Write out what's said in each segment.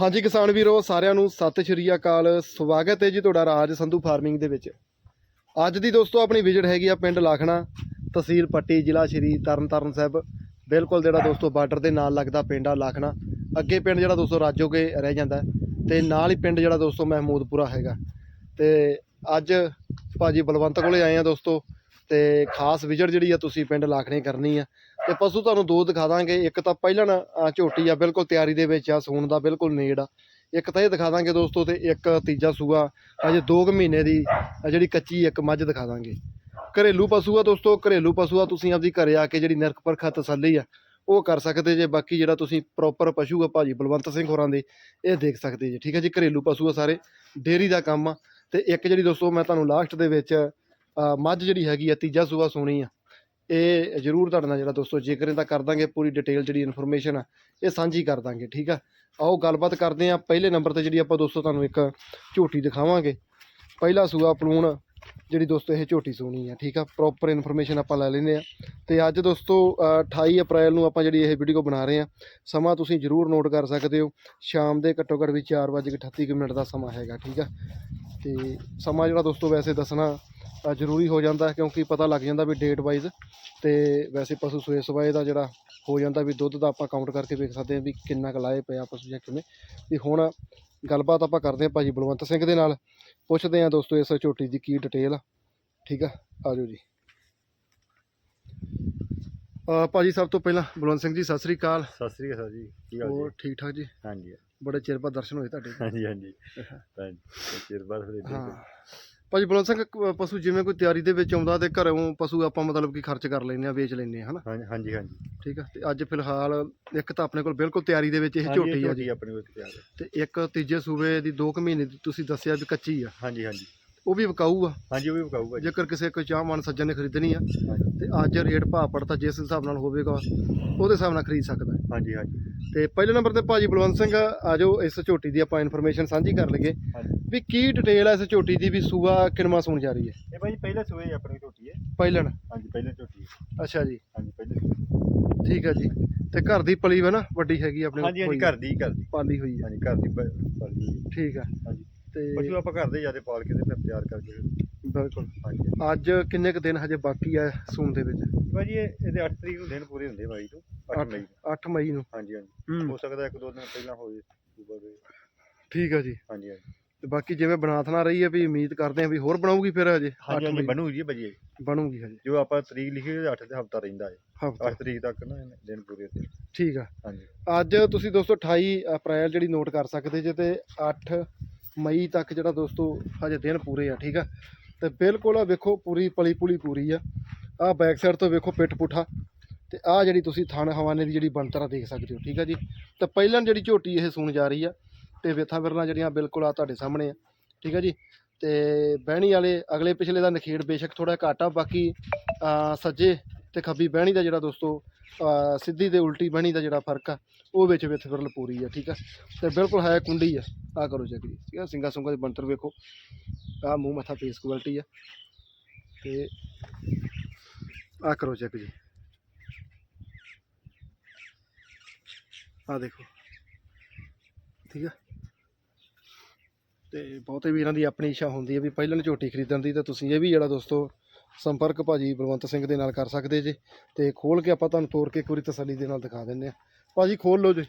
ਹਾਂਜੀ ਕਿਸਾਨ ਵੀਰੋ, ਸਾਰਿਆਂ ਨੂੰ ਸਤਿ ਸ਼੍ਰੀ ਅਕਾਲ। ਸਵਾਗਤ ਹੈ ਜੀ ਤੁਹਾਡਾ ਰਾਜ ਸੰਧੂ ਫਾਰਮਿੰਗ ਦੇ ਵਿੱਚ। ਅੱਜ ਦੀ ਦੋਸਤੋ ਆਪਣੀ ਵਿਜ਼ਿਟ ਹੈਗੀ ਆ ਪਿੰਡ ਲਾਖਣਾ, ਤਹਿਸੀਲ ਪੱਟੀ, ਜ਼ਿਲ੍ਹਾ ਸ਼੍ਰੀ ਤਰਨਤਾਰਨ ਸਾਹਿਬ। ਬਿਲਕੁਲ ਜਿਹੜਾ ਦੋਸਤੋ ਬਾਰਡਰ ਦੇ ਨਾਲ ਲੱਗਦਾ ਪਿੰਡ ਆ ਲਾਖਣਾ। ਅੱਗੇ ਪਿੰਡ ਜਿਹੜਾ ਦੋਸਤੋ ਰਾਜੋਗੇ ਰਹਿ ਜਾਂਦਾ ਹੈ ਤੇ ਨਾਲ ਹੀ ਪਿੰਡ ਜਿਹੜਾ ਦੋਸਤੋ ਮਹਿਮੂਦਪੁਰਾ ਹੈਗਾ। ਤੇ ਅੱਜ ਭਾਜੀ ਬਲਵੰਤ ਕੋਲੇ ਆਏ ਆ ਦੋਸਤੋ ਤੇ ਖਾਸ ਵਿਜ਼ਿਟ ਜਿਹੜੀ ਆ ਤੁਸੀਂ ਪਿੰਡ ਲਾਖਣੇ ਕਰਨੀ ਆ। ਤੇ ਪਸ਼ੂ ਤੁਹਾਨੂੰ ਦੋ ਦਿਖਾ ਦਾਂਗੇ। ਇੱਕ ਤਾਂ ਪਹਿਲਣ ਝੋਟੀ ਆ, ਬਿਲਕੁਲ ਤਿਆਰੀ ਦੇ ਵਿੱਚ ਆ, ਸੂਣ ਦਾ ਬਿਲਕੁਲ ਨੇੜ ਆ। ਇੱਕ ਤਾਂ ਇਹ ਦਿਖਾ ਦਾਂਗੇ ਦੋਸਤੋ ਤੇ ਇੱਕ ਤੀਜਾ ਸੂਆ, ਅਜੇ 2 ਮਹੀਨੇ ਦੀ ਜਿਹੜੀ ਕੱਚੀ ਇੱਕ ਮੱਝ ਦਿਖਾ ਦਾਂਗੇ। ਘਰੇਲੂ ਪਸ਼ੂ ਆ ਦੋਸਤੋ, ਘਰੇਲੂ ਪਸ਼ੂ ਆ, ਤੁਸੀਂ ਆਪਦੀ ਘਰੇ ਆ ਕੇ ਜਿਹੜੀ ਨਿਰਖ ਪਰਖਾ ਤਸੱਲੀ ਆ, ਉਹ ਕਰ ਸਕਦੇ ਜੇ। ਬਾਕੀ ਜਿਹੜਾ ਤੁਸੀਂ ਪ੍ਰੋਪਰ ਪਸ਼ੂ ਆ, ਭਾਜੀ ਬਲਵੰਤ ਸਿੰਘ ਹੋਰਾਂ ਦੇ, ਇਹ ਦੇਖ ਸਕਦੇ ਜੇ। ਠੀਕ ਹੈ ਜੀ, ਘਰੇਲੂ ਪਸ਼ੂ ਆ ਸਾਰੇ, ਡੇਅਰੀ ਦਾ ਕੰਮ ਆ। ਤੇ ਇੱਕ ਜਿਹੜੀ ਦੋਸਤੋ, ਮੈਂ ਤੁਹਾਨੂੰ ਲਾਸਟ ਦੇ ਵਿੱਚ ਮੱਝ ਜਿਹੜੀ ਹੈਗੀ ਆ, ਤੀਜਾ ਸੂਆ ਸੋਣੀ ਆ। ਇਹ ਜ਼ਰੂਰ ਤੁਹਾਡੇ ਨਾਲ ਜਿਹੜਾ ਦੋਸਤੋ ਜੇਕਰ ਇਹਦਾ ਕਰ ਦਾਂਗੇ ਪੂਰੀ ਡਿਟੇਲ ਜਿਹੜੀ ਇਨਫੋਰਮੇਸ਼ਨ ਆ ਇਹ ਸਾਂਝੀ ਕਰ ਦਾਂਗੇ ਠੀਕ ਆ? ਆਓ ਗੱਲਬਾਤ ਕਰਦੇ ਆ ਪਹਿਲੇ ਨੰਬਰ ਤੇ ਜਿਹੜੀ ਆਪਾਂ ਦੋਸਤੋ ਤੁਹਾਨੂੰ ਇੱਕ ਝੋਟੀ ਦਿਖਾਵਾਂਗੇ। ਪਹਿਲਾ ਸੂਆ ਪਲੂਣ ਜਿਹੜੀ ਦੋਸਤੋ ਇਹ ਝੋਟੀ ਸੋਣੀ ਆ ਠੀਕ ਆ? ਪ੍ਰੋਪਰ ਇਨਫੋਰਮੇਸ਼ਨ ਆਪਾਂ ਲੈ ਲੈਂਦੇ ਆ ਤੇ ਅੱਜ ਦੋਸਤੋ ਅ, 28 ਅਪ੍ਰੈਲ ਨੂੰ ਆਪਾਂ ਜਿਹੜੀ ਇਹ ਵੀਡੀਓ ਬਣਾ ਰਹੇ ਆ ਸਮਾਂ ਤੁਸੀਂ ਜ਼ਰੂਰ ਨੋਟ ਕਰ ਸਕਦੇ ਹੋ। ਸ਼ਾਮ ਦੇ ਘੱਟੋ ਘੱਟ ਵੀ 4:38 ਮਿੰਟ ਦਾ ਸਮਾਂ ਹੈਗਾ ਠੀਕ ਆ? ਤੇ ਸਮਾਂ ਜਿਹੜਾ ਦੋਸਤੋ ਵੈਸੇ ਦੱਸਣਾ ਜ਼ਰੂਰੀ ਹੋ ਜਾਂਦਾ ਕਿਉਂਕਿ ਪਤਾ ਲੱਗ ਜਾਂਦਾ ਵੀ ਡੇਟ ਵਾਈਜ਼ ਤੇ ਵੈਸੇ ਪਸ਼ੂ ਸੂਏ ਸਵਾਏ ਦਾ ਜਿਹੜਾ ਹੋ ਜਾਂਦਾ ਵੀ ਦੁੱਧ ਦਾ ਆਪਾਂ ਕਾਊਂਟ ਕਰਕੇ ਵੇਖ ਸਕਦੇ ਹਾਂ ਵੀ ਕਿੰਨਾ ਕੁ ਲਾਏ ਪਿਆ ਪਸ਼ੂ ਜਾਂ ਕਿਵੇਂ। ਵੀ ਹੁਣ ਗੱਲਬਾਤ ਆਪਾਂ ਕਰਦੇ ਹਾਂ ਭਾਜੀ ਬਲਵੰਤ ਸਿੰਘ ਦੇ ਨਾਲ। ਪੁੱਛਦੇ ਹਾਂ ਦੋਸਤੋ ਇਸ ਝੋਟੀ ਦੀ ਕੀ ਡਿਟੇਲ ਆ। ਠੀਕ ਆ ਆਜੋ ਜੀ। ਅ, ਭਾਜੀ ਸਭ ਤੋਂ ਪਹਿਲਾਂ ਬਲਵੰਤ ਸਿੰਘ ਜੀ ਸਤਿ ਸ੍ਰੀ ਅਕਾਲ। ਸਤਿ ਸ੍ਰੀ ਅਕਾਲ ਜੀ ਕੀ ਹਾਲ ਹੋਰ ਜੀ ਠੀਕ ਠਾਕ ਜੀ? ਹਾਂਜੀ। ਬੜੇ ਚਿਰ ਬਾਅਦ ਦਰਸ਼ਨ ਹੋਏ ਤੁਹਾਡੇ। ਹਾਂਜੀ ਹਾਂਜੀ। ਹਾਂਜੀ ਚਿਰ ਬਾਅਦ ਫਿਰ ਇੱਦਾਂ ਹਾਂ ਹੀ। ਭਾਜੀ ਬਲਵੰਤ ਸਿੰਘ ਕ- ਪਸ਼ੂ ਜਿਵੇਂ ਕੋਈ ਤਿਆਰੀ ਦੇ ਵਿੱਚ ਆਉਂਦਾ ਤੇ ਘਰੋਂ ਪਸ਼ੂ ਆਪਾਂ ਮਤਲਬ ਕਿ ਖਰਚ ਕਰ ਲੈਂਦੇ ਆ ਵੇਚ ਲੈਂਦੇ ਆ ਹਨਾ? ਹਾਂਜੀ ਹਾਂਜੀ ਹਾਂਜੀ। ਠੀਕ ਆ ਤੇ ਅੱਜ ਫਿਲਹਾਲ ਇੱਕ ਤਾਂ ਆਪਣੇ ਕੋਲ ਬਿਲਕੁਲ ਤਿਆਰੀ ਦੇ ਵਿੱਚ ਇਹ ਝੋਟੀ ਆ ਜੀ। ਆਪਣੇ ਕੋਲ ਤਿਆਰ ਹੈ। ਤੇ ਇੱਕ ਤੀਜੇ ਸੂਬੇ ਦੀ 2 ਮਹੀਨੇ ਦੀ ਤੁਸੀਂ ਦੱਸਿਆ ਵੀ ਕੱਚੀ ਆ। ਹਾਂਜੀ ਹਾਂਜੀ। ਉਹ ਵੀ ਵਿਕਾਊ ਆ। ਹਾਂਜੀ ਉਹ ਵੀ ਵਿਕਾਊਗਾ ਜੀ। ਜੇਕਰ ਕਿਸੇ ਕੋਈ ਚਾਹਵਾਨ ਸੱਜਣ ਨੇ ਖਰੀਦਣੀ ਆ ਹਾਂਜੀ। ਤੇ ਅੱਜ ਰੇਟ ਭਾਅ ਪੜਤਾ ਜਿਸ ਹਿਸਾਬ ਨਾਲ ਹੋਵੇਗਾ ਉਹਦੇ ਹਿਸਾਬ ਨਾਲ ਖਰੀਦ ਸਕਦਾ। ਹੈ। ਹਾਂਜੀ ਹਾਂਜੀ। ਤੇ ਪਹਿਲੇ ਨੰਬਰ ਤੇ ਭਾਜੀ ਬਲਵੰਤ ਸਿੰਘ ਆਜੋ ਇਸ ਝੋਟੀ ਦੀ ਆਪਾਂ ਇਨਫੋਰਮੇਸ਼ਨ ਸਾਂਝੀ ਕਰ ਲਈਏ। ਵੀ ਕੀ ਡਿਟੇਲ ਆ ਇਸ ਝੋਟੀ ਦੀ ਵੀ ਸੂਆ ਕਿਨਮਾ ਸੂਣ ਜਾ ਰਹੀ ਹੈ? ਇਹ ਭਾਈ ਪਹਿਲੇ ਸੂਏ ਆਪਣੀ ਝੋਟੀ ਹੈ। ਪਹਿਲਣ। ਹਾਂਜੀ ਪਹਿਲੇ ਝੋਟੀ ਹੈ। ਅੱਛਾ ਜੀ। ਹਾਂਜੀ ਪਹਿਲੇ। ਠੀਕ ਆ ਜੀ। ਤੇ ਘਰ ਦੀ ਪਲੀ ਵਾ ਨਾ ਵੱਡੀ ਹੈਗੀ ਆਪਣੇ ਹਾਂਜੀ ਹਾਂਜੀ ਘਰ ਦੀ ਘਰ ਦੀ। ਪਾਲੀ ਹੋਈ ਹੈ। ਹਾਂਜੀ ਘਰ ਦੀ ਪਾਲੀ ਹੈ। ਠੀਕ ਆ। ਹਾਂਜੀ। ਤੇ ਪਸ਼ੂ ਆਪਾਂ ਘਰ ਦੇ ਜ਼ਿਆਦਾ ਪਾਲ ਕੇ ਤੇ ਫਿਰ ਤਿਆਰ ਕਰਕੇ ਫਿਰ- ਬਿਲਕੁਲ। ਹਾਂਜੀ। ਅੱਜ ਕਿੰਨੇ ਕੁ ਦਿਨ ਹਜੇ ਬਾਕੀ ਆ ਸੂਣ ਦੇ ਵਿੱਚ? ਭਾਜੀ ਇਹ ਇਹਦੇ 8 ਤਰੀਕ ਨੂੰ ਦਿਨ ਪੂਰੇ ਹੁੰਦੇ ਬਾਈ ਤੋਂ। 8 ਮਈ ਨੂੰ। 8 ਮਈ ਨੂੰ। ਹਾਂਜੀ ਹਾਂਜੀ। ਹੂੰ। ਹੋ ਸਕਦਾ ਇੱਕ ਦੋ ਦਿਨ ਪਹਿਲਾਂ ਦੇ। ਠੀਕ ਆ ਜੀ। ਹਾਂਜੀ ਹਾਂਜੀ। ਤੇ ਬਾਕੀ ਜਿਵੇਂ ਬਨਾਥ ਨਾ ਰਹੀ ਹੈ ਵੀ ਉਮੀਦ ਕਰਦੇ ਆ ਵੀ ਹੋਰ ਬਣਾਊਗੀ ਫਿਰ ਹਜੇ ਹਾਂਜੀ 8 ਹਾਂਜੀ ਮਈ। ਬਣੂ ਜੀ ਭਾਜੀ ਇਹ। ਬਣੂਗੀ ਹਜੇ। ਜੋ ਆਪਾਂ ਤਰੀਕ ਲਿਖੀ ਹੋਈ 8 ਤੇ ਹਫਤਾ ਰਹਿੰਦਾ ਹੈ। ਹਫਤਾ। 8 ਤਰੀਕ ਤੱਕ ਨਾ ਦਿਨ ਪੂਰੇ ਹੁੰਦੇ ਠੀਕ ਆ। ਹਾਂਜੀ। ਅੱਜ ਤੁਸੀਂ ਦੋਸਤੋ 28 ਅਪ੍ਰੈਲ ਜਿਹੜੀ ਨੋਟ ਕਰ ਸਕਦੇ ਜੇ ਤੇ 8 ਮਈ ਤੱਕ ਜਿਹੜਾ ਦੋਸਤੋ ਹਜੇ ਦਿਨ ਪੂਰੇ ਆ ਠੀਕ ਆ। ਤੇ ਬਿਲਕੁਲ ਆ ਵੇਖੋ ਪੂਰੀ ਪਲੀ ਪੁਲੀ ਪੂਰੀ ਆ। ਆ ਬੈਕ ਸਾਈਡ ਤੋਂ ਵੇਖੋ ਪਿੱਠ ਪੁੱਠਾ ਤੇ ਆਹ ਜਿਹੜੀ ਤੁਸੀਂ ਥਣ ਹਵਾਨੇ ਦੀ ਜਿਹੜੀ ਬਣਤਰ ਆ ਦੇਖ ਸਕਦੇ ਹੋ, ਠੀਕ ਆ ਜੀ? ਤੇ ਪਹਿਲਾਂ ਜਿਹੜੀ ਝੋਟੀ ਇਹ ਸੂਣ ਜਾ ਰਹੀ ਆ ਤੇ ਵੇਥਾਂ ਫਿਰਨਾ ਜਿਹੜੀਆਂ ਬਿਲਕੁਲ ਆ ਤੁਹਾਡੇ ਸਾਹਮਣੇ ਆ, ਠੀਕ ਆ ਜੀ? ਤੇ ਬਹਿਣੀ ਵਾਲੇ ਅਗਲੇ ਪਿਛਲੇ ਦਾ ਨਖੇੜ ਬੇਸ਼ੱਕ ਥੋੜਾ ਘੱਟ ਆ ਬਾਕੀ ਸੱਜੇ ਤੇ ਖੱਬੀ ਬਹਿਣੀ ਦਾ ਜਿਹੜਾ ਦੋਸਤੋ ਸਿੱਧੀ ਤੇ ਉਲਟੀ ਬਹਿਣੀ ਦਾ ਜਿਹੜਾ ਫ਼ਰਕ ਆ, ਉਹ ਵਿੱਚ ਵਿੱਚ ਫਿਰਲ ਪੂਰੀ ਆ, ਠੀਕ ਆ? ਤੇ ਬਿਲਕੁਲ ਹੈ ਕੁੰਡੀ ਆ ਆ ਕਰੋ ਚੈੱਕ ਜੀ, ਠੀਕ ਆ? ਸਿੰਗਾ ਸੁੰਗਾ ਦੀ ਬਣਤਰ ਵੇਖੋ, ਆ ਮੂੰਹ ਮੱਥਾ ਫੇਸ ਕੁਆਲਿਟੀ ਆ, ਤੇ ਆ ਕਰੋ ਚੈੱਕ ਜੀ। ਆ ਦੇਖੋ। ਠੀਕ ਆ? ਤੇ ਬਹੁਤੇ ਵੀਰਾਂ ਦੀ ਆਪਣੀ ਇੱਛਾ ਹੁੰਦੀ ਹੈ ਵੀ ਪਹਿਲਾਂ ਝੋਟੀ ਖਰੀਦਣ ਦੀ, ਤਾਂ ਤੁਸੀਂ ਇਹ ਵੀ ਜਿਹੜਾ ਦੋਸਤੋ ਸੰਪਰਕ ਭਾਜੀ ਬਲਵੰਤ ਸਿੰਘ ਦੇ ਨਾਲ ਕਰ ਸਕਦੇ ਜੇ। ਤੇ ਖੋਲ ਕੇ ਆਪਾਂ ਤੁਹਾਨੂੰ ਤੋੜ ਕੇ ਇੱਕ ਵਾਰੀ ਤਸੱਲੀ ਦੇ ਨਾਲ ਦਿਖਾ ਦਿੰਦੇ ਆ ਭਾਜੀ, ਖੋਲ ਲਓ ਜੀ।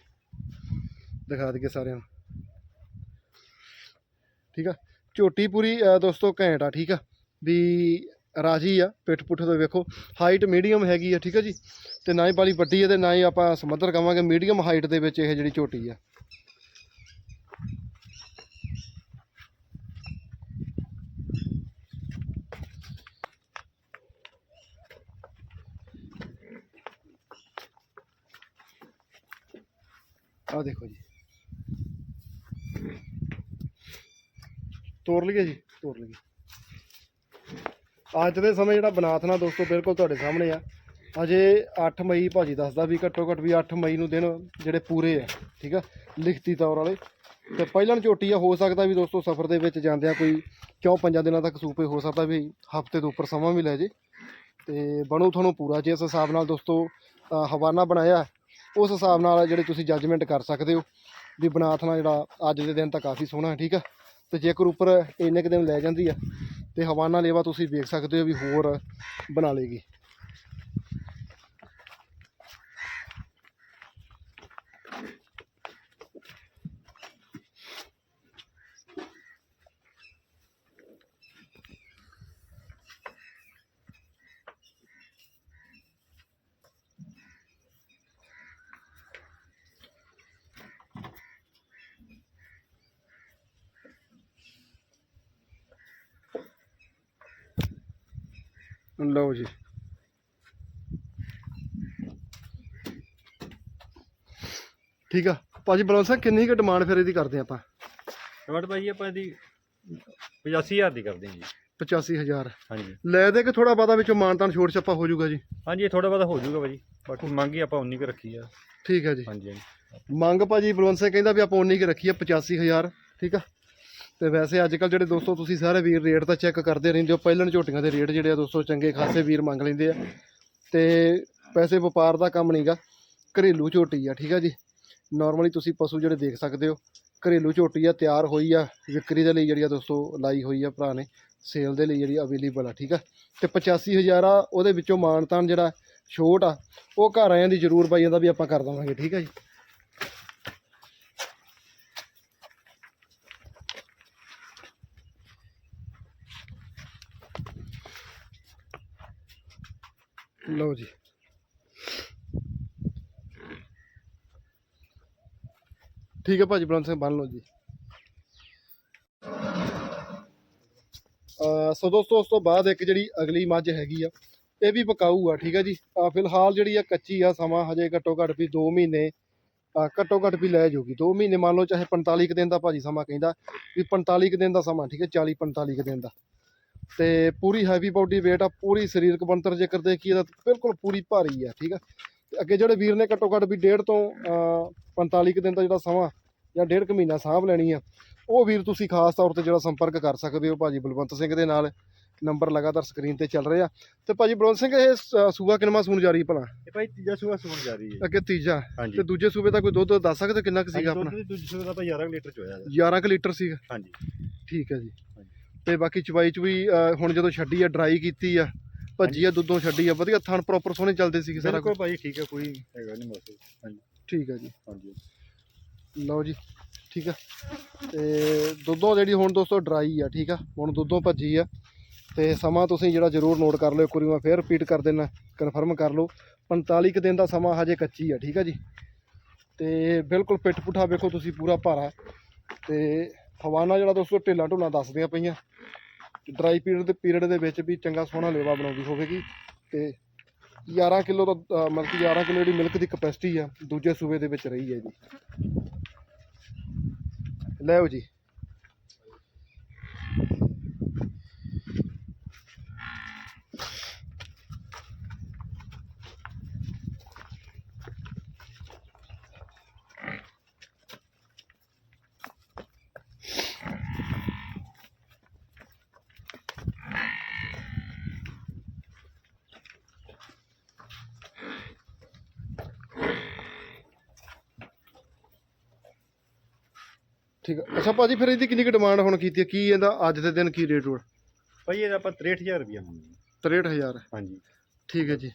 ਦਿਖਾ ਦਈਏ ਸਾਰਿਆਂ ਨੂੰ। ਠੀਕ ਆ? ਝੋਟੀ ਪੂਰੀ ਦੋਸਤੋ ਘੈਂਟ ਆ, ਠੀਕ ਆ? ਵੀ ਰਾਜੀ ਆ, ਪਿੱਠ ਪੁੱਠ ਤੋਂ ਵੇਖੋ। ਹਾਈਟ ਮੀਡੀਅਮ ਹੈਗੀ ਆ, ਠੀਕ ਆ ਜੀ? ਤੇ ਨਾ ਹੀ ਬਾਲੀ ਵੱਡੀ ਹੈ ਤੇ ਨਾ ਹੀ ਆਪਾਂ ਸਮੁੰਦਰ ਕਵਾਂਗੇ ਮੀਡੀਅਮ ਹਾਈਟ ਦੇ ਵਿੱਚ ਇਹ ਜਿਹੜੀ ਝੋਟੀ ਆ। ਆ ਦੇਖੋ ਜੀ। ਤੋੜ ਲਈਏ ਜੀ ਤੋੜ ਲਈਏ। ਅੱਜ ਦੇ ਸਮੇਂ ਜਿਹੜਾ ਬਨਾਥਨਾ ਦੋਸਤੋ, ਬਿਲਕੁਲ ਤੁਹਾਡੇ ਸਾਹਮਣੇ ਆ। ਅਜੇ 8 ਮਈ ਭਾਜੀ ਦੱਸਦਾ ਵੀ ਘੱਟੋ ਘੱਟ ਵੀ 8 ਮਈ ਨੂੰ ਦਿਨ ਜਿਹੜੇ ਪੂਰੇ ਆ, ਠੀਕ ਆ, ਲਿਖਤੀ ਤੌਰ ਵਾਲੇ। ਤੇ ਪਹਿਲਾਂ ਝੋਟੀ ਆ, ਹੋ ਸਕਦਾ ਵੀ ਦੋਸਤੋ ਸਫ਼ਰ ਦੇ ਵਿੱਚ ਜਾਂਦਿਆਂ ਕੋਈ ਕਿਉਂ ਪੰਜਾਂ ਦਿਨਾਂ ਤੱਕ ਸੂਪੇ ਹੋ ਸਕਦਾ ਵੀ ਹਫ਼ਤੇ ਤੋਂ ਉੱਪਰ ਸਮਾਂ ਵੀ ਲੈ ਜੇ। ਤੇ ਬਣੂ ਤੁਹਾਨੂੰ ਪੂਰਾ ਜਿਸ ਹਿਸਾਬ ਨਾਲ ਦੋਸਤੋ ਹਵਾਨਾ ਬਣਾਇਆ, ਉਸ ਹਿਸਾਬ ਨਾਲ ਜਿਹੜੇ ਤੁਸੀਂ ਜੱਜਮੈਂਟ ਕਰ ਸਕਦੇ ਹੋ ਵੀ ਬਨਾਥਨਾ ਜਿਹੜਾ ਅੱਜ ਦੇ ਦਿਨ ਤਾਂ ਕਾਫੀ ਸੋਹਣਾ, ਠੀਕ ਆ। ਤੇ ਜੇਕਰ ਉੱਪਰ ਇੰਨੇ ਕੁ ਦਿਨ ਲੈ ਜਾਂਦੀ ਆ ਤੇ ਹਵਾਨਾ ਲੇਵਾ ਤੁਸੀਂ ਵੇਖ ਸਕਦੇ ਹੋ ਵੀ ਹੋਰ ਬਣਾ ਲੇਗੀ। ਲਓ ਜੀ। ਠੀਕ ਆ। ਭਾਜੀ ਬਲਵੰਤ ਸਿੰਘ ਕਿੰਨੀ ਕੁ ਡਿਮਾਂਡ ਫਿਰ ਇਹਦੀ ਕਰਦੇ ਆਪਾਂ? ਟਮਾਟਰ ਭਾਈ ਆਪਾਂ ਇਹਦੀ 85000 ਦੀ ਕਰਦੇ ਹਾਂ ਜੀ। 85000 ਹਾਂਜੀ। ਲੈ ਦੇ ਕੇ ਥੋੜਾ ਬਾਦਾ ਵਿੱਚੋਂ ਮਾਨਤਾਨ ਛੋੜ ਛੱਪਾ ਹੋ ਜਾਊਗਾ ਜੀ? ਹਾਂਜੀ ਇਹ ਥੋੜਾ ਬਹੁਤਾ ਹੋ ਜਾਊਗਾ ਭਾਜੀ। ਬਾਕੀ ਮੰਗੀ ਆਪਾਂ ਉਨੀ ਕੁ ਰੱਖੀ ਆ। ਠੀਕ ਹੈ ਜੀ। ਹਾਂਜੀ ਹਾਂਜੀ। ਮੰਗ ਭਾਜੀ ਬਲਵੰਤ ਸਿੰਘ ਕਹਿੰਦਾ ਵੀ ਆਪਾਂ ਉਨੀ ਕੁ ਰੱਖੀ ਆ 85000 ਠੀਕ ਆ? ਤੇ ਵੈਸੇ ਅੱਜ ਕੱਲ ਜਿਹੜੇ ਦੋਸਤੋ ਤੁਸੀਂ ਸਾਰੇ ਵੀਰ ਰੇਟ ਤਾਂ ਚੈੱਕ ਕਰਦੇ ਰਹਿੰਦੇ ਹੋ ਪਹਿਲਣ ਝੋਟੀਆਂ ਦੇ ਰੇਟ ਜਿਹੜੇ ਆ ਦੋਸਤੋ ਚੰਗੇ ਖਾਸੇ ਵੀਰ ਮੰਗ ਲੈਂਦੇ ਆ। ਤੇ ਪੈਸੇ ਵਪਾਰ ਦਾ ਕੰਮ ਨਹੀਂਗਾ ਘਰੇਲੂ ਝੋਟੀ ਆ, ਠੀਕ ਆ ਜੀ। ਨਾਰਮਲੀ ਤੁਸੀਂ ਪਸ਼ੂ ਜਿਹੜੇ ਦੇਖ ਸਕਦੇ ਹੋ, ਘਰੇਲੂ ਝੋਟੀ ਆ, ਤਿਆਰ ਹੋਈ ਆ, ਵਿਕਰੀ ਦੇ ਲਈ ਜਿਹੜੀ ਆ ਦੋਸਤੋ ਲਾਈ ਹੋਈ ਆ ਭਰਾ ਨੇ ਸੇਲ ਦੇ ਲਈ ਜਿਹੜੀ ਅਵੇਲੇਬਲ ਆ, ਠੀਕ ਆ। ਤੇ 85000 ਆ, ਉਹਦੇ ਵਿੱਚੋਂ ਮਾਨਤਾਨ ਜਿਹੜਾ ਛੋਟ ਆ, ਉਹ ਘਰ ਆਇਆਂ ਦੀ ਜ਼ਰੂਰ ਬਾਈਆਂ ਦਾ ਵੀ ਆਪਾਂ ਕਰ ਦੇਵਾਂਗੇ, ਠੀਕ ਆ ਜੀ। ਲਓ ਜੀ। ਠੀਕ ਹੈ ਭਾਜੀ ਬਲੰਦ ਸਿੰਘ, ਬੰਨ ਲਓ ਜੀ। ਸੋ ਦੋਸਤੋ, ਉਸ ਤੋਂ ਬਾਅਦ ਇੱਕ ਜਿਹੜੀ ਅਗਲੀ ਮੱਝ ਹੈਗੀ ਆ, ਇਹ ਵੀ ਪਕਾਊ ਆ, ਠੀਕ ਹੈ ਜੀ। ਫਿਲਹਾਲ ਜਿਹੜੀ ਆ ਕੱਚੀ ਆ, ਸਮਾਂ ਹਜੇ ਘੱਟੋ ਘੱਟ ਵੀ 2 ਮਹੀਨੇ ਘੱਟੋ ਘੱਟ ਵੀ ਲੈ ਜਾਊਗੀ 2 ਮਹੀਨੇ ਮੰਨ ਲਓ, ਚਾਹੇ 45 ਕੁ ਦਿਨ ਦਾ ਭਾਜੀ ਸਮਾਂ ਕਹਿੰਦਾ, ਵੀ 45 ਕੁ ਦਿਨ ਦਾ ਸਮਾਂ, ਠੀਕ ਹੈ 40 45 ਕੁ ਦਿਨ ਦਾ। ਤੇ ਪੂਰੀ ਹੈਵੀ ਬਾਡੀ weight ਆ ਪੂਰੀ ਸਰੀਰਕ ਬਣਤਰ ਜੇਕਰ ਦੇਖੀਏ ਤਾਂ ਬਿਲਕੁਲ ਪੂਰੀ ਭਾਰੀ ਆ ਠੀਕ ਆ? ਤੇ ਅੱਗੇ ਜਿਹੜੇ ਵੀਰ ਨੇ ਘੱਟੋ ਘੱਟ ਵੀ ਡੇਢ ਤੋਂ ਅਹ 45 ਕੁ ਦਿਨ ਦਾ ਜਿਹੜਾ ਸਮਾਂ ਜਾਂ ਡੇਢ ਕੁ ਮਹੀਨਾ ਸਾਂਭ ਲੈਣੀ ਆ ਉਹ ਵੀਰ ਤੁਸੀਂ ਖਾਸ ਤੌਰ ਤੇ ਜਿਹੜਾ ਸੰਪਰਕ ਕਰ ਸਕਦੇ ਹੋ ਭਾਜੀ ਬਲਵੰਤ ਸਿੰਘ ਦੇ ਨਾਲ। ਨੰਬਰ ਲਗਾਤਾਰ ਸਕਰੀਨ ਤੇ ਚੱਲ ਰਿਹਾ। ਤੇ ਭਾਜੀ ਬਲਵੰਤ ਸਿੰਘ ਇਹ ਸ- ਸੂਆ ਕਿੰਨਾ ਸੂਣ ਜਾ ਰਹੀ ਭਲਾ? ਇਹ ਭਾਈ ਤੀਜਾ ਸੂਆ ਸੂਣ ਜਾ ਰਹੀ ਹੈ। ਅੱਗੇ ਤੀਜਾ। ਤੇ ਦੂਜੇ ਸੂਬੇ ਦਾ ਕੋਈ ਦੁੱਧ ਦੱਸ ਸਕਦੇ ਕਿੰਨਾ ਕੁ ਸੀਗਾ ਆਪਣਾ? ਦੂਜੀ ਸੂਆ ਦਾ ਆਪਾਂ 11 ਲੀਟਰ ਚ ਹੋਇਆ। ਜੀ। 11 ਕੁ ਲੀਟਰ ਸੀਗਾ। ਹਾਂਜੀ। ਠੀਕ ਹੈ ਜੀ। ਤੇ ਬਾਕੀ ਚਵਾਈ ਚ ਵੀ ਹੁਣ ਜਦੋਂ ਛੱਡੀ ਆ ਡਰਾਈ ਕੀਤੀ ਆ ਭੱਜੀ ਆ ਦੁੱਧੋਂ ਛੱਡੀ ਆ ਵਧੀਆ ਥਣ ਪ੍ਰੋਪਰ ਸੋਹਣੇ ਚੱਲਦੇ ਸੀਗੇ ਸਾਰਾ ਬਿਲਕੁਲ ਭਾਈ ਠੀਕ ਹੈ ਕੋਈ ਹੈਗਾ ਨਹੀਂ ਮਸਲਾ ਹਾਂਜੀ। ਠੀਕ ਹੈ ਜੀ। ਹਾਂਜੀ। ਲਓ ਜੀ ਠੀਕ ਆ। ਤੇ ਦੁੱਧੋਂ ਜਿਹੜੀ ਹੁਣ ਦੋਸਤੋ ਡਰਾਈ ਆ ਠੀਕ ਆ। ਹੁਣ ਦੁੱਧੋਂ ਭੱਜੀ ਆ। ਤੇ ਸਮਾਂ ਤੁਸੀਂ ਜਿਹੜਾ ਜ਼ਰੂਰ ਨੋਟ ਕਰ ਲਿਓ ਇੱਕ ਵਾਰੀ ਮੈਂ ਫੇਰ ਰਿਪੀਟ ਕਰ ਦੇਣਾ ਕਨਫਰਮ ਕਰ ਲਓ। 45 ਕੁ ਦਿਨ ਦਾ ਸਮਾਂ ਹਜੇ ਕੱਚੀ ਆ ਠੀਕ ਆ ਜੀ। ਤੇ ਬਿਲਕੁਲ ਪਿੱਠ ਪੁੱਠਾ ਵੇਖੋ ਤੁਸੀਂ ਪੂਰਾ ਭਾਰਾ। ਤੇ ਹਵਾਨਾ ਜਿਹੜਾ ਦੋਸਤੋ ਢਿੱਲਾਂ ਢੁੱਲਾਂ ਦੱਸਦੀਆਂ ਪਈਆਂ। ਡਰਾਈ ਪੀਰੀਅਡ ਦੇ ਪੀਰੀਅਡ ਦੇ ਵਿੱਚ ਵੀ ਚੰਗਾ ਸੋਹਣਾ ਲੇਵਾ ਬਣਾਉਂਦੀ ਹੋਵੇਗੀ। ਤੇ 11 ਕਿਲੋ ਦਾ ਮਤਲਬ ਕਿ 11 ਕਿਲੋ ਜਿਹੜੀ ਮਿਲਕ ਦੀ ਕਪੈਸਿਟੀ ਆ, ਦੂਜੇ ਸੂਬੇ ਦੇ ਵਿੱਚ ਰਹੀ ਹੈ ਜੀ। ਲੈਓ ਜੀ। ਠੀਕ ਆ। ਅੱਛਾ ਭਾਜੀ ਫਿਰ ਇਹਦੀ ਕਿੰਨੀ ਕੁ ਡਿਮਾਂਡ ਹੁਣ ਕੀਤੀ ਹੈ ਕੀ ਇਹਦਾ ਅੱਜ ਦੇ ਦਿਨ ਕੀ ਰੇਟ? ਹੋੜ ਭਾਈ ਇਹਦਾ ਆਪਾਂ 63000 ਰੁਪਇਆ ਮੰਗਦੇ 63000 ਹਾਂਜੀ। ਠੀਕ ਹੈ ਜੀ।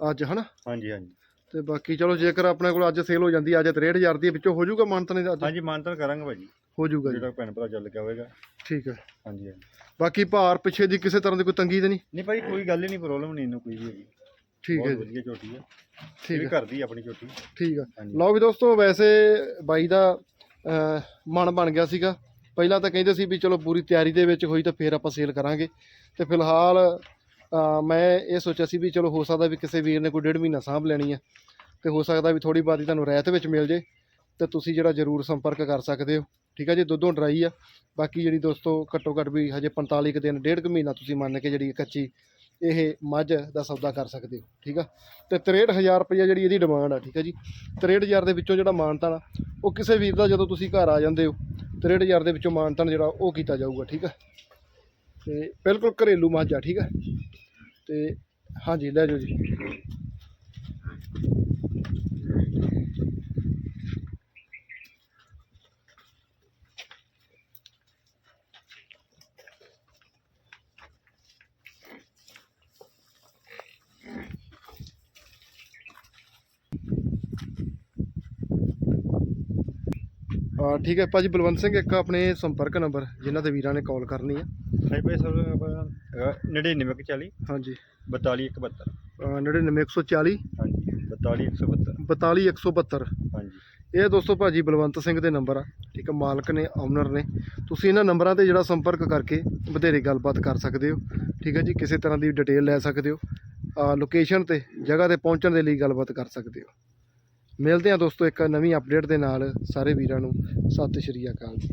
ਅੱਜ ਹਨਾ? ਹਾਂਜੀ ਹਾਂਜੀ। ਤੇ ਬਾਕੀ ਚਲੋ ਜੇਕਰ ਆਪਣੇ ਕੋਲ ਅੱਜ ਸੇਲ ਹੋ ਜਾਂਦੀ ਅੱਜ 63000 ਦੀ ਵਿੱਚੋਂ ਹੋ ਜਾਊਗਾ ਮਾਨਤਨੇ ਦਾ ਅੱਜ? ਹਾਂਜੀ ਮਾਨਤਨ ਕਰਾਂਗੇ ਭਾਜੀ। ਹੋ ਜਾਊਗਾ ਜੀ। ਜਿਹੜਾ ਭੈਣ ਭਰਾ ਚੱਲ ਗਿਆ ਹੋਵੇਗਾ ਠੀਕ ਹੈ। ਹਾਂਜੀ ਹਾਂਜੀ। ਬਾਕੀ ਭਾਰ ਪਿੱਛੇ ਦੀ ਕਿਸੇ ਤਰ੍ਹਾਂ ਦੀ ਕੋਈ ਤੰਗੀ ਤੇ ਨਹੀਂ? ਨਹੀਂ ਭਾਈ ਕੋਈ ਗੱਲ ਹੀ ਨਹੀਂ ਪ੍ਰੋਬਲਮ ਨਹੀਂ ਇਹਨੂੰ ਕੋਈ ਵੀ ਹੈਗੀ। ਠੀਕ ਹੈ ਬਹੁਤ ਜੀ। ਵਧੀਆ ਝੋਟੀ ਹੈ ਇਹ ਠੀਕ ਵੀ ਹੈ। ਘਰ ਦੀ ਆਪਣੀ ਝੋਟੀ। ਠੀਕ ਹੈ ਹਾਂਜੀ। ਲਓ ਵੀ ਦੋਸਤੋ ਵੈਸੇ ਬਾਈ ਦਾ ਮਨ ਬਣ ਗਿਆ ਸੀਗਾ। ਪਹਿਲਾਂ ਤਾਂ ਕਹਿੰਦੇ ਸੀ ਵੀ ਚਲੋ ਪੂਰੀ ਤਿਆਰੀ ਦੇ ਵਿੱਚ ਹੋਈ ਤਾਂ ਫੇਰ ਆਪਾਂ ਸੇਲ ਕਰਾਂਗੇ। ਤੇ ਫਿਲਹਾਲ ਮੈਂ ਇਹ ਸੋਚਿਆ ਸੀ ਵੀ ਚਲੋ ਹੋ ਸਕਦਾ ਵੀ ਕਿਸੇ ਵੀਰ ਨੇ ਕੋਈ ਡੇਢ ਮਹੀਨਾ ਸਾਂਭ ਲੈਣੀ ਆ। ਤੇ ਹੋ ਸਕਦਾ ਵੀ ਥੋੜੀ ਬਾਤੀ ਤੁਹਾਨੂੰ ਰਹਿਤ ਵਿੱਚ ਮਿਲ ਜੇ। ਤੇ ਤੁਸੀਂ ਜਿਹੜਾ ਜ਼ਰੂਰ ਸੰਪਰਕ ਕਰ ਸਕਦੇ ਹੋ। ਠੀਕ ਆ ਜੀ, ਦੁੱਧੋਂ ਡਰਾਈ ਆ। ਬਾਕੀ ਜਿਹੜੀ ਦੋਸਤੋ ਘੱਟੋ ਘੱਟ ਵੀ ਹਜੇ 45 ਕੁ ਦਿਨ, ਡੇਢ ਕੁ ਮਹੀਨਾ ਤੁਸੀਂ ਮੰਨ ਕੇ ਜਿਹੜੀ ਕੱਚੀ ਇਹ ਮੱਝ ਦਾ ਸੌਦਾ ਕਰ ਸਕਦੇ ਹੋ, ਠੀਕ ਆ? ਤੇ 63000 ਰੁਪਏ ਜਿਹੜੀ ਇਹਦੀ ਡਿਮਾਂਡ ਆ, ਠੀਕ ਹੈ ਜੀ? 63000 ਦੇ ਵਿੱਚੋਂ ਜਿਹੜਾ ਮਾਨਤਾਨ ਆ, ਉਹ ਕਿਸੇ ਵੀਰ ਦਾ ਜਦੋਂ ਤੁਸੀਂ ਘਰ ਆ ਜਾਂਦੇ ਹੋ 63000 ਦੇ ਵਿੱਚੋਂ ਮਾਨਤਾਨ ਜਿਹੜਾ, ਉਹ ਕੀਤਾ ਜਾਊਗਾ, ਠੀਕ ਆ? ਤੇ ਬਿਲਕੁਲ ਘਰੇਲੂ ਮੱਝ ਆ, ਠੀਕ ਆ? ਤੇ ਹਾਂਜੀ, ਲੈ ਜਾਓ ਜੀ। ਠੀਕ ਹੈ ਭਾਜੀ ਬਲਵੰਤ ਸਿੰਘ ਇੱਕ ਆਪਣੇ ਸੰਪਰਕ ਨੰਬਰ ਜਿਨ੍ਹਾਂ ਤੇ ਵੀਰਾਂ ਨੇ ਕਾਲ ਕਰਨੀ ਹੈ ਹਾਂਜੀ ਭਾਈ ਸਰ ਆਪਣਾ 9940 ਹਾਂਜੀ। 42172 ਅਹ 99140 ਹਾਂਜੀ 42172 42172 ਹਾਂਜੀ। ਇਹ ਦੋਸਤੋ ਭਾਜੀ ਬਲਵੰਤ ਸਿੰਘ ਦੇ ਨੰਬਰ ਆ। ਠੀਕ ਹੈ ਮਾਲਕ ਨੇ ਓਨਰ ਨੇ। ਤੁਸੀਂ ਇਹਨਾਂ ਨੰਬਰਾਂ ਤੇ ਜਿਹੜਾ ਸੰਪਰਕ ਕਰਕੇ ਵਧੇਰੇ ਗੱਲਬਾਤ ਕਰ ਸਕਦੇ ਹੋ। ਠੀਕ ਹੈ ਜੀ ਕਿਸੇ ਤਰ੍ਹਾਂ ਦੀ ਡਿਟੇਲ ਲੈ ਸਕਦੇ ਹੋ। ਆ ਲੋਕੇਸ਼ਨ ਤੇ ਜਗ੍ਹਾ ਤੇ ਪਹੁੰਚਣ ਦੇ ਲਈ ਗੱਲਬਾਤ ਕਰ ਸਕਦੇ ਹੋ। ਮਿਲਦੇ ਹਾਂ ਦੋਸਤੋ ਇੱਕ ਨਵੀਂ ਅਪਡੇਟ ਦੇ ਨਾਲ ਸਾਰੇ ਵੀਰਾਂ ਨੂੰ। ਸਤਿ ਸ਼੍ਰੀ ਅਕਾਲ ਜੀ।